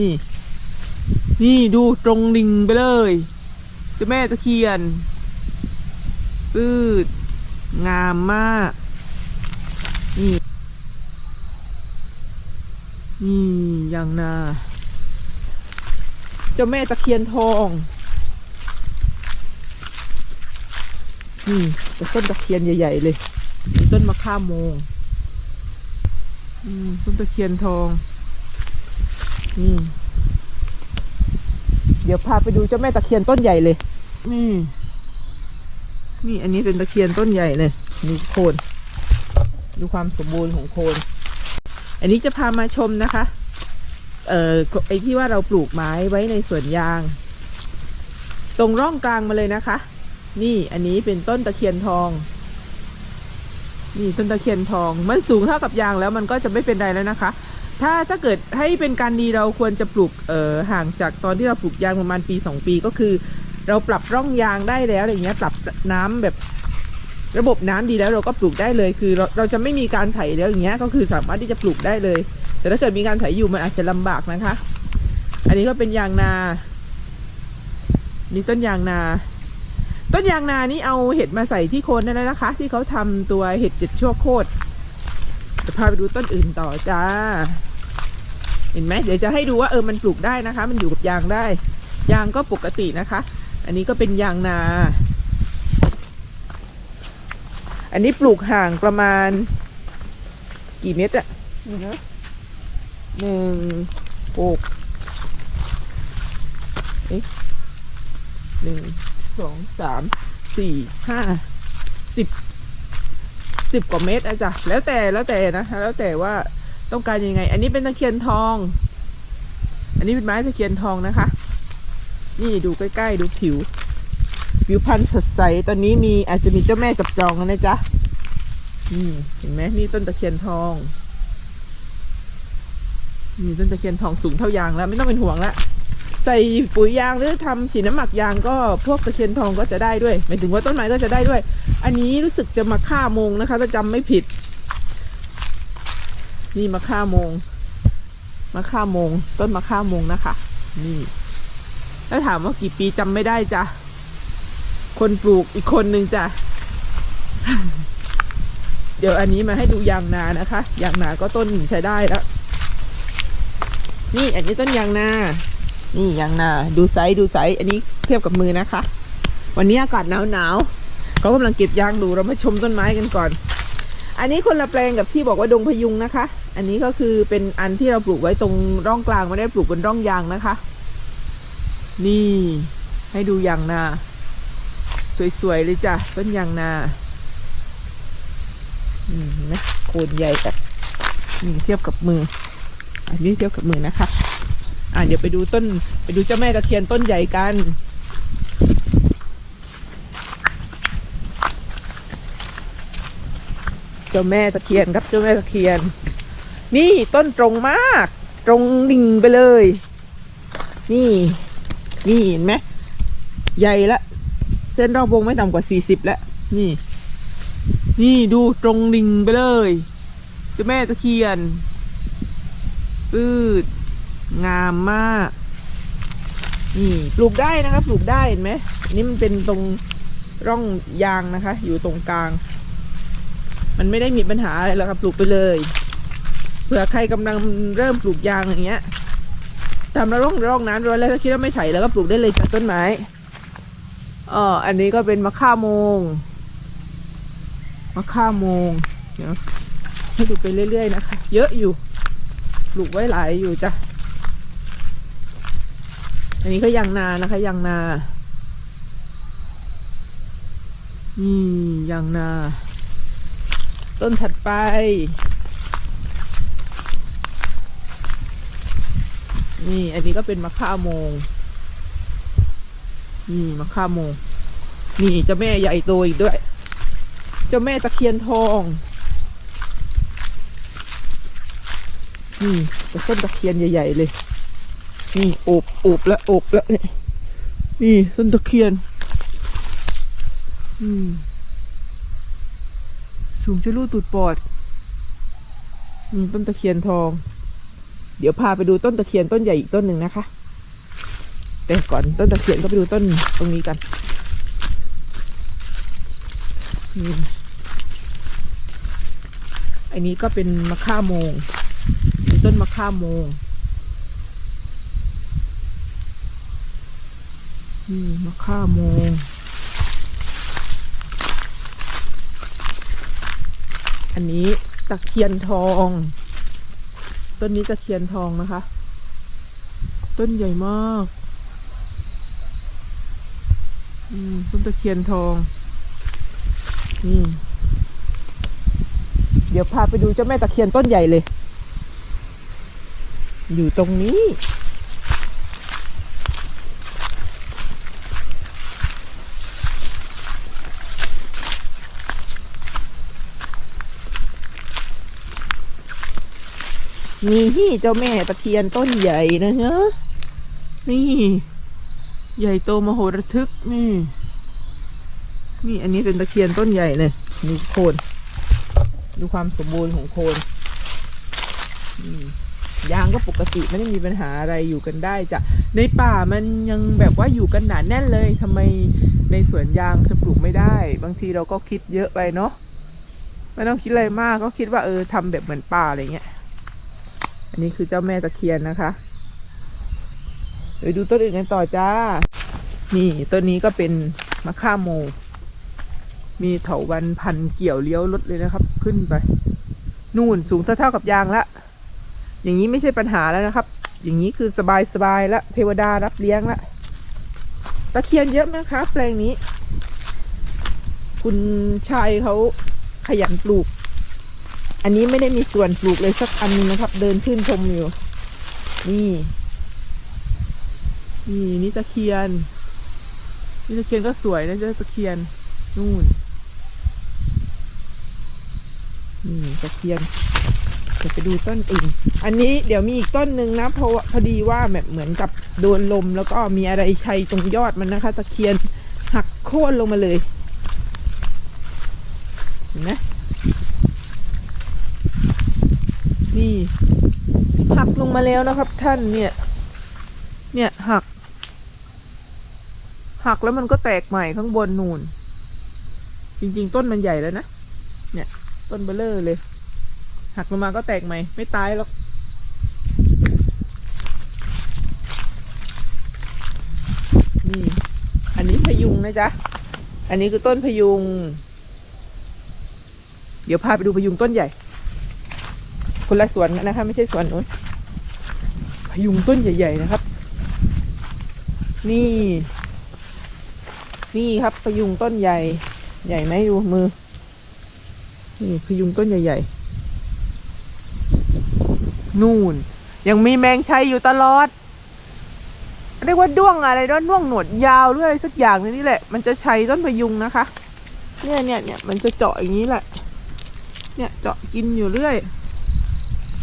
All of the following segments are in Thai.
นี่ นี่ดูตรงดิ่งไปเลยเจ้าแม่ตะเคียนปืดงามมาก นี่นี่อย่างนาเจ้าแม่ตะเคียนทองนี่แต่ต้นตะเคียนใหญ่ ๆ เลยต้นมะข่าโมงอืมต้นตะเคียนทอง อืมเดี๋ยวพาไปดูเจ้าแม่ตะเคียนต้นใหญ่เลย นี่ นี่อันนี้เป็นตะเคียนต้นใหญ่เลยดูโคน ดูความสมบูรณ์ของโคน อันนี้จะพามาชมนะคะ เอ่อไอที่ว่าเราปลูกไม้ไว้ในสวนยาง ตรงร่องกลางมาเลยนะคะ นี่อันนี้เป็นต้นตะเคียนทอง นี่ต้นตะเคียนทอง มันสูงเท่ากับยางแล้วมันก็จะไม่เป็นไรแล้วนะคะ ถ้าถ้าเกิดให้เป็นการดีเราควรจะปลูกเอ่อห่างจากตอนที่เราปลูกยางประมาณปีสองปีก็คือ เราปรับร่องยางได้แล้วอะไรเงี้ยปรับน้ำแบบระบบน้ำดีแล้วเราก็ปลูกได้เลย คือเราเราจะไม่มีการไถแล้วอย่างเงี้ยก็คือสามารถที่จะปลูกได้เลย แต่ถ้าเกิดมีการไถอยู่มันอาจจะลำบากนะคะ อันนี้ก็เป็นยางนา นี่ต้นยางนา ต้นยางนานี่เอาเห็ดมาใส่ที่โคนได้แล้วนะคะ ที่เขาทำตัวเห็ดเจ็ดชั่วโคตรจะพาไปดูต้นอื่นต่อจ้า เห็นไหมเดี๋ยวจะให้ดูว่าเออมันปลูกได้นะคะ มันอยู่กับยางได้ ยางก็ปกตินะคะ อันนี้ก็เป็นยางนา อันนี้ปลูกห่างประมาณ กี่เมตรอะนี่นะหนึ่งหกเอ๊ะหนึ่งสองสามสี่ห้าสิบสิบกว่าเมตรอะจ้ะแล้วแต่แล้วแต่นะคะแล้วแต่ว่า ต้องการยังไง อันนี้เป็นตะเคียนทอง อันนี้เป็นไม้ตะเคียนทองนะคะ นี่ดูใกล้ๆดูผิว ผิวพรรณสดใส ตอนนี้มีอาจจะมีเจ้าแม่จับจองแล้วนะจ๊ะนี่เห็นไหมนี่ต้นตะเคียนทองนี่ต้นตะเคียนทองสูงเท่ายางแล้ว ไม่ต้องเป็นห่วงละใส่ปุ๋ยยางหรือทำฉีดน้ำหมักยางก็พวกตะเคียนทองก็จะได้ด้วยหมายถึงว่าต้นไม้ก็จะได้ด้วย อันนี้รู้สึกจะมาฆ่าโมงนะคะถ้าจำไม่ผิด นี่มาฆ่าโมงมาฆ่าโมง ต้นมาฆ่าโมงนะคะ นี่ ถ้าถามว่ากี่ปีจำไม่ได้จ้ะ คนปลูกอีกคนนึงจ้ะ เดี๋ยวอันนี้มาให้ดูยางนานะคะ ยางนาก็ต้นใช้ได้แล้ว นี่อันนี้ต้นยางนา นี่ยางนา ดูไซส์ดูไซส์ อันนี้เทียบกับมือนะคะ วันนี้อากาศหนาวหนาวเขากำลังเก็บยางดู เรามาชมต้นไม้กันก่อน อันนี้คนละแปลงกับที่บอกว่าดงพยุงนะคะ อันนี้ก็คือเป็นอันที่เราปลูกไว้ตรงร่องกลางไม่ได้ปลูกบนร่องยางนะคะ นี่ ให้ดูยางนา สวยๆเลยจ้ะต้นยางนาอืมนไหมโคนใหญ่แบบนี่เทียบกับมือ อันนี้เทียบกับมือนะคะ อะเดี๋ยวไปดูต้น ไปดูเจ้าแม่ตะเคียนต้นใหญ่กัน เจ้าแม่ตะเคียนครับเจ้าแม่ตะเคียน นี่ต้นตรงมาก ตรงดิ่งไปเลย นี่ นี่เห็นไหมใหญ่ละ เส้นรอบวงไม่ต่ำกว่าสี่สิบแล้ว นี่ นี่ดูตรงดิ่งไปเลยเจ้าแม่ตะเคียนปืดงามมากนี่ปลูกได้นะคะปลูกได้เห็นไหมนนี้มันเป็นตรงร่องยางนะคะ อยู่ตรงกลาง มันไม่ได้มีปัญหาอะไรแล้วครับปลูกไปเลยเผื่อใครกำลังเริ่มปลูกยางอย่างเงี้ยทำแล้วร่องร่องน้ำร้อยแล้วถ้าคิดว่าไม่ไถแล้วก็ปลูกได้เลยจากต้นไม้อ๋ออันนี้ก็เป็นมะข่าโมงมะข่าโมงเดี๋ยวให้ดูไปเรื่อยๆนะคะ เยอะอยู่ปลูกไว้หลายอยู่จ้ะอันนี้ก็ยางนานะคะยางนานี่ยางนา ต้นถัดไปนี่อันนี้ก็เป็นมะข่าโมง นี่มะข่าโมง นี่เจ้าแม่ใหญ่โตอีกด้วย เจ้าแม่ตะเคียนทอง นี่แต่ต้นตะเคียนใหญ่ ๆ เลย นี่โอบโอบแล้วโอบแล้วเนี่ยนี่ต้นตะเคียน อืม สูงจะรูดตูดปอดต้นตะเคียนทอง เดี๋ยวพาไปดูต้นตะเคียนต้นใหญ่อีกต้นหนึ่งนะคะ แต่ก่อนต้นตะเคียนก็ไปดูต้นตรงนี้กันอันนี้ก็เป็นมะข่าโมงเป็นต้นมะข่าโมงนี่มะข่าโมง อันนี้ตะเคียนทอง ต้นนี้ตะเคียนทองนะคะ ต้นใหญ่มากอืมต้นตะเคียนทองอืมเดี๋ยวพาไปดูเจ้าแม่ตะเคียนต้นใหญ่เลย อยู่ตรงนี้ นี่เจ้าแม่ตะเคียนต้นใหญ่นะฮะนี่ ใหญ่โตมโหระทึกนี่ นี่อันนี้เป็นตะเคียนต้นใหญ่เลยดูโคน ดูความสมบูรณ์ของโคนยางก็ปกติไม่ได้มีปัญหาอะไรอยู่กันได้จ้ะในป่ามันยังแบบว่าอยู่กันหนาแน่นเลยทำไมในสวนยางจะปลูกไม่ได้ บางทีเราก็คิดเยอะไปเนาะไม่ต้องคิดอะไรมากก็คิดว่าเออทำแบบเหมือนป่าอะไรเงี้ย อันนี้คือเจ้าแม่ตะเคียนนะคะเดี๋ยวดูต้นอื่นกันต่อจ้า นี่ต้นนี้ก็เป็นมะข่าโม มีเถาวันพันเกี่ยวเลี้ยวรถเลยนะครับ ขึ้นไป นู่นสูงเท่าๆกับยางละ อย่างนี้ไม่ใช่ปัญหาแล้วนะครับ อย่างนี้คือสบายสบายๆละเทวดารับเลี้ยงละตะเคียนเยอะไหมคะแปลงนี้ คุณชายเขาขยันปลูก อันนี้ไม่ได้มีส่วนปลูกเลยสักอันนึงนะครับ เดินชื่นชมอยู่ นี่ นี่นี่ตะเคียน นี่ตะเคียนก็สวยนะเจ้าตะเคียน นู่น นี่ตะเคียนเดี๋ยวไปดูต้นอื่น อันนี้เดี๋ยวมีอีกต้นหนึ่งนะเพราะพอดีว่าแบบเหมือนกับโดนลม แล้วก็มีอะไรชัยตรงยอดมันนะคะ ตะเคียนหักโค่นลงมาเลย เห็นไหม นี่หักลง มาแล้วนะครับ ท่านเนี่ย เนี่ยหัก หักแล้วมันก็แตกใหม่ข้างบนนูน จริง ๆ ต้นมันใหญ่แล้วนะ เนี่ย ต้นเบลเลอร์เลย หักลงมาก็แตกใหม่ ไม่ตายหรอกนี่อันนี้พยุงนะจ๊ะ อันนี้คือต้นพยุง เดี๋ยวพาไปดูพยุงต้นใหญ่ คนละสวนกันนะคะ ไม่ใช่สวนนู้น พยุงต้นใหญ่ ๆ นะครับ นี่ นี่ครับพยุงต้นใหญ่ ใหญ่ไหมดูมือ นี่พยุงต้นใหญ่ ๆ นู่น ยังมีแมงชัยอยู่ตลอด เรียกว่าด้วงอะไรด้วงด้วงหนวดยาวหรืออะไรสักอย่างนี่แหละ มันจะใชัยต้นพยุงนะคะ เนี่ยเนี่ยเนี่ยมันจะเจาะอย่างนี้แหละ เนี่ยเจาะกินอยู่เรื่อย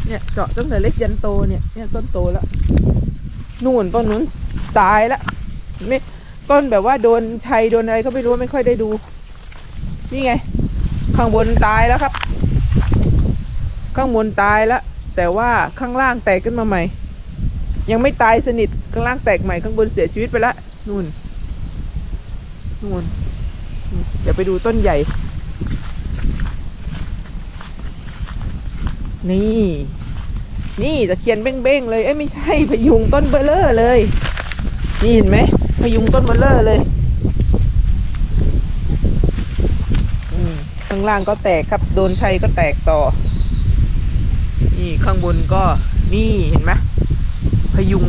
เนี่ยเจาะตั้งแต่เล็กยันโตเนี่ยเนี่ยต้นโตแล้วนู่นต้นนู้นตายแล้วไม่ต้นแบบว่าโดนชัยโดนอะไรก็ไม่รู้ไม่ค่อยได้ดู นี่ไง ข้างบนตายแล้วครับ ข้างบนตายแล้วแต่ว่าข้างล่างแตกขึ้นมาใหม่ ยังไม่ตายสนิทข้างล่างแตกใหม่ข้างบนเสียชีวิตไปแล้วนู่นนู่นเดี๋ยวไปดูต้นใหญ่ นี่ นี่ตะเคียนเบ้งๆเลย เอ้ยไม่ใช่พยุงต้นเบลเลอร์เลยนี่เห็นไหมพยุงต้นเบลเลอร์เลยข้างล่างก็แตกครับ โดนชัยก็แตกต่อ นี่ข้างบนก็นี่เห็นไหมพยุง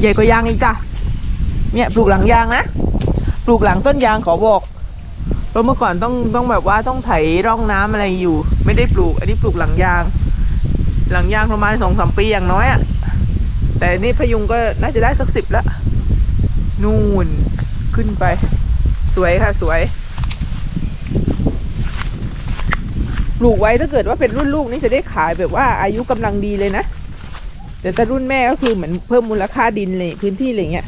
ใหญ่กว่ายางอีกจ้ะเนี่ยปลูกหลังยางนะปลูกหลังต้นยางขอบอกเพราะเมื่อก่อนต้องต้องแบบว่าต้องไถร่องน้ำอะไรอยู่ ไม่ได้ปลูก อันนี้ปลูกหลังยาง หลังยางประมาณสองสามปีอย่างน้อยอะ่ะ แต่นี่พยุงก็น่าจะได้สักสิบละนู่นขึ้นไป สวยค่ะสวย ปลูกไว้ถ้าเกิดว่าเป็นรุ่นลูกนี่จะได้ขายแบบว่าอายุกำลังดีเลยนะ แต่ถ้ารุ่นแม่ก็คือเหมือนเพิ่มมูลค่าดินเลยพื้นที่อะไรเงี้ย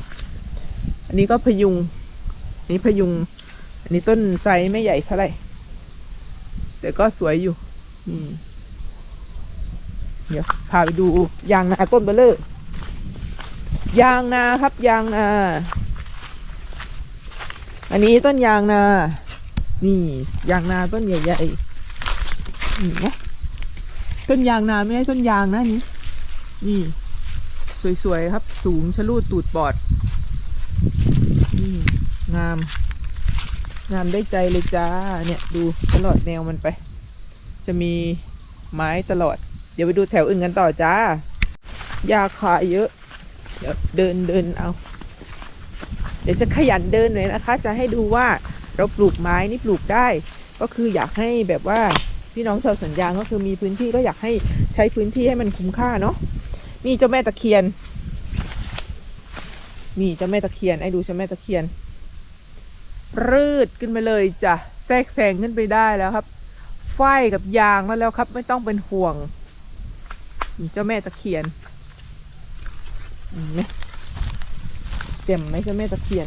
อันนี้ก็พยุงอันนี้พยุง อันนี้ต้นไทรไม่ใหญ่เท่าไหร่ แต่ก็สวยอยู่ อืม เดี๋ยวพาไปดูยางนาต้นเบลเลอร์ยางนาครับยางนา อันนี้ต้นยางนา นี่ยางนาต้นใหญ่ๆนี่นะต้นยางนาไม่ใช่ต้นยางนะนี่นี่ สวยๆครับ สูงชะลูดตูดบอดนี่งาม งามได้ใจเลยจ้า เนี่ย ดูตลอดแนวมันไป จะมีไม้ตลอด เดี๋ยวไปดูแถวอื่นกันต่อจ้ายาคาเยอะ เดี๋ยวเดินเดินเอา เดี๋ยวจะขยันเดินหน่อยนะคะ จะให้ดูว่าเราปลูกไม้นี่ปลูกได้ ก็คืออยากให้แบบว่าพี่น้องชาวสวนยางก็คือมีพื้นที่ก็อยากให้ใช้พื้นที่ให้มันคุ้มค่าเนาะนี่เจ้าแม่ตะเคียน นี่เจ้าแม่ตะเคียนไอ้ดูเจ้าแม่ตะเคียน รืดขึ้นไปเลยจ้ะแทรกแซงขึ้นไปได้แล้วครับ ไฟกับยางมาแล้วครับ ไม่ต้องเป็นห่วง เจ้าแม่ตะเคียนเห็นไหมเจ็มไหมเจ้าแม่ตะเคียน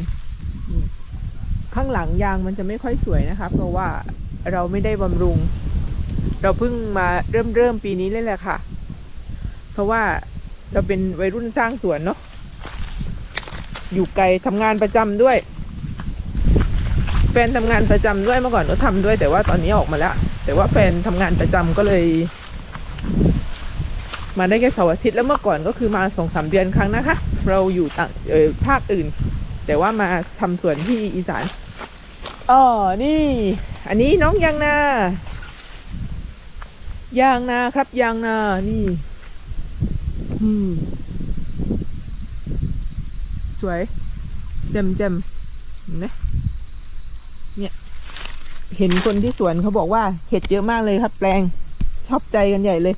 ข้างหลังยางมันจะไม่ค่อยสวยนะคะ เพราะว่าเราไม่ได้บำรุง เราเพิ่งมาเริ่มเริ่มปีนี้เลยแหละค่ะ เพราะว่าเราเป็นวัยรุ่นสร้างสวนเนาะ อยู่ไกลทำงานประจำด้วย แฟนทำงานประจำด้วยเมื่อก่อนก็ทำด้วย แต่ว่าตอนนี้ออกมาแล้ว แต่ว่าแฟนทำงานประจำก็เลย มาได้แค่เสาร์อาทิตย์แล้วเมื่อก่อนก็คือมาสองสามเดือนครั้งนะคะ เราอยู่ต่างเออภาคอื่น แต่ว่ามาทำสวนที่อีสานอ๋อนี่ อันนี้น้องยางนายางนาครับยางนานี่อืมสวยเจมเจมเห็นไหมเห็นคนที่สวนเขาบอกว่าเห็ดเยอะมากเลยครับ แปลงชอบใจกันใหญ่เลย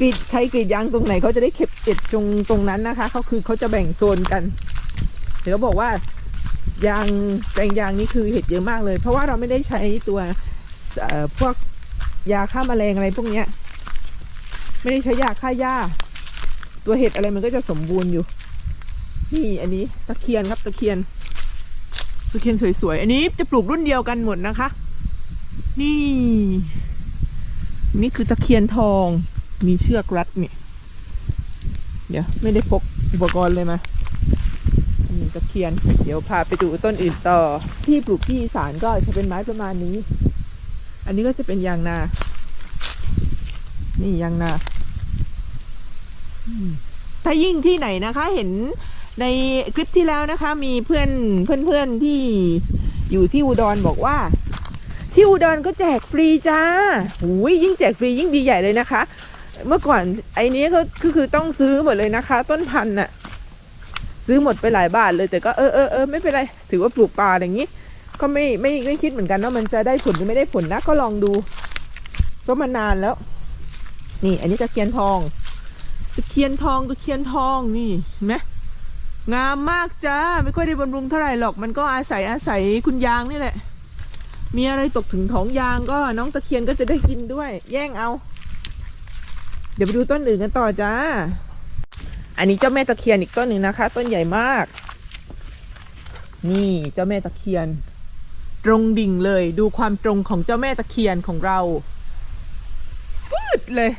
กรีดใครกรีดยางตรงไหนเขาจะได้เก็บเห็ดตรงตรงนั้นนะคะเขาคือเขาจะแบ่งโซนกันเดี๋ยวบอกว่ายางแปลงยางนี่คือเห็ดเยอะมากเลย เพราะว่าเราไม่ได้ใช้ตัวพวกยาฆ่าแมลงอะไรพวกเนี้ย ไม่ได้ใช้ยาฆ่าหญ้า ตัวเห็ดอะไรมันก็จะสมบูรณ์อยู่ นี่อันนี้ตะเคียนครับตะเคียนตะเคียนสวยๆ อันนี้จะปลูกรุ่นเดียวกันหมดนะคะ นี่ นี่คือตะเคียนทอง มีเชือกรัดเนี่ยเดี๋ยวไม่ได้พกอุปกรณ์เลยมานี่ตะเคียน เดี๋ยวพาไปดูต้นอื่นต่อ ที่ปลูกที่อีสานก็จะเป็นไม้ประมาณนี้ อันนี้ก็จะเป็นยางนา นี่ยางนา ถ้ายิ่งที่ไหนนะคะเห็นในคลิปที่แล้วนะคะ มีเพื่อนเพื่อนเพื่อนๆที่อยู่ที่อุดรบอกว่า ที่อุดรก็แจกฟรีจ้าหูยยิ่งแจกฟรียิ่งดีใหญ่เลยนะคะ เมื่อก่อนไอ้นี้ก็คือคือต้องซื้อหมดเลยนะคะ ต้นพันธุ์น่ะ ซื้อหมดไปหลายบาทเลยแต่ก็เออเออเออไม่เป็นไรถือว่าปลูกป่าอย่างนี้ ก็ไม่ไม่ไม่คิดเหมือนกันว่ามันจะได้ผลหรือไม่ได้ผลนะก็ลองดูเพราะมันนานแล้ว นี่ อันนี้ตะเคียนทองตะเคียนทองตะเคียนทองนี่เห็นไหมงามมากจ้าไม่ค่อยได้บำรุงเท่าไหร่หรอก มันก็อาศัยอาศัยคุณยางนี่แหละ มีอะไรตกถึงท้องยางก็น้องตะเคียนก็จะได้กินด้วย แย่งเอา เดี๋ยวไปดูต้นอื่นกันต่อจ้า อันนี้เจ้าแม่ตะเคียนอีกต้นหนึ่งนะคะ ต้นใหญ่มาก นี่เจ้าแม่ตะเคียน ตรงดิ่งเลย ดูความตรงของเจ้าแม่ตะเคียนของเราฟืดเลย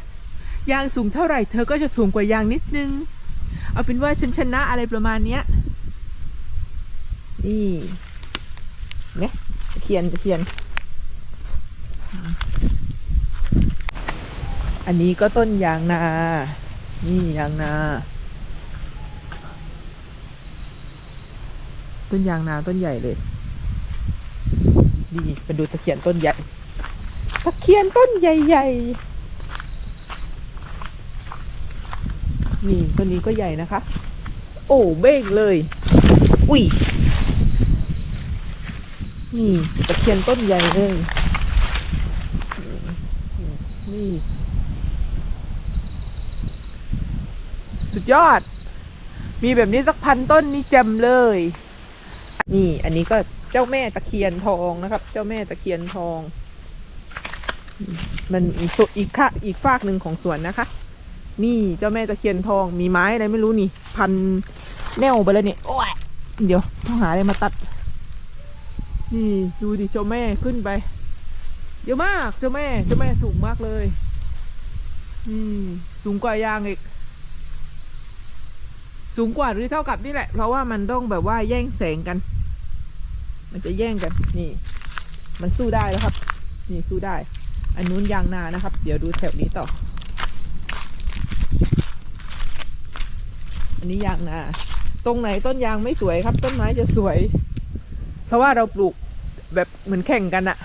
ยางสูงเท่าไหร่เธอก็จะสูงกว่ายางนิดนึง เอาเป็นว่าฉันชนะอะไรประมาณเนี้ย นี่เนี่ยตะเคียนตะเคียน อันนี้ก็ต้นยางนา นี่ยางนา ต้นยางนาต้นใหญ่เลย ดีไปดูตะเคียนต้นใหญ่ ตะเคียนต้นใหญ่ๆ นี่ต้นนี้ก็ใหญ่นะคะ โอ้เบ้งเลย อุ้ย นี่ตะเคียนต้นใหญ่เลย นี่ สุดยอด มีแบบนี้สักพันต้นนี่แจมเลย นี่ อันนี้ก็เจ้าแม่ตะเคียนทองนะครับ เจ้าแม่ตะเคียนทอง มันอีกสุดอีกค่าอีกฝากหนึ่งของสวนนะคะ นี่เจ้าแม่ตะเคียนทองมีไม้อะไรไม่รู้นี่ พันแนวไปเลยเนี่ยโอ้ยเดี๋ยวต้องหาอะไรมาตัด นี่ดูดิเจ้าแม่ขึ้นไปเยอะมากเจ้าแม่เจ้าแม่สูงมากเลย อืม สูงกว่ายางอีก สูงกว่าหรือเท่ากับนี่แหละ เพราะว่ามันต้องแบบว่าแย่งแสงกัน มันจะแย่งกัน นี่ มันสู้ได้แล้วครับ นี่สู้ได้ อันนู้นยางนานะครับ เดี๋ยวดูแถวนี้ต่อ อันนี้ยางนา ตรงไหนต้นยางไม่สวยครับ ต้นไม้จะสวย เพราะว่าเราปลูกแบบเหมือนแข่งกันอะ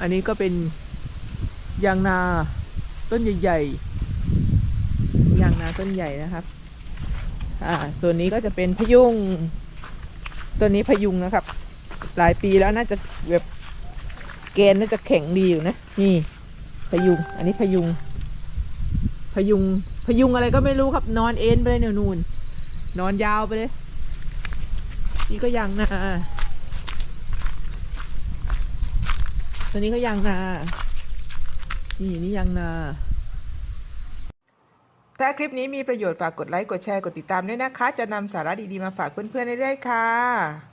อันนี้ก็เป็นยางนา ต้นใหญ่ๆยางนาต้นใหญ่นะครับ อ่า ส่วนนี้ก็จะเป็นพยุง ตัวนี้พยุงนะครับ หลายปีแล้วน่าจะแบบแกนน่าจะแข็งดีอยู่นะ นี่พยุง อันนี้พยุง พยุง พยุงอะไรก็ไม่รู้ครับ นอนเอ็นไปเลยเนี่ยนูนนอนยาวไปเลย นี่ก็ยางนาตัวนี้ก็ยางนา นี่นี่ยางนา ถ้าคลิปนี้มีประโยชน์ฝากกดไลค์ กดแชร์ กดติดตามด้วยนะคะ จะนำสาระดีๆมาฝากเพื่อนๆเรื่อยๆค่ะ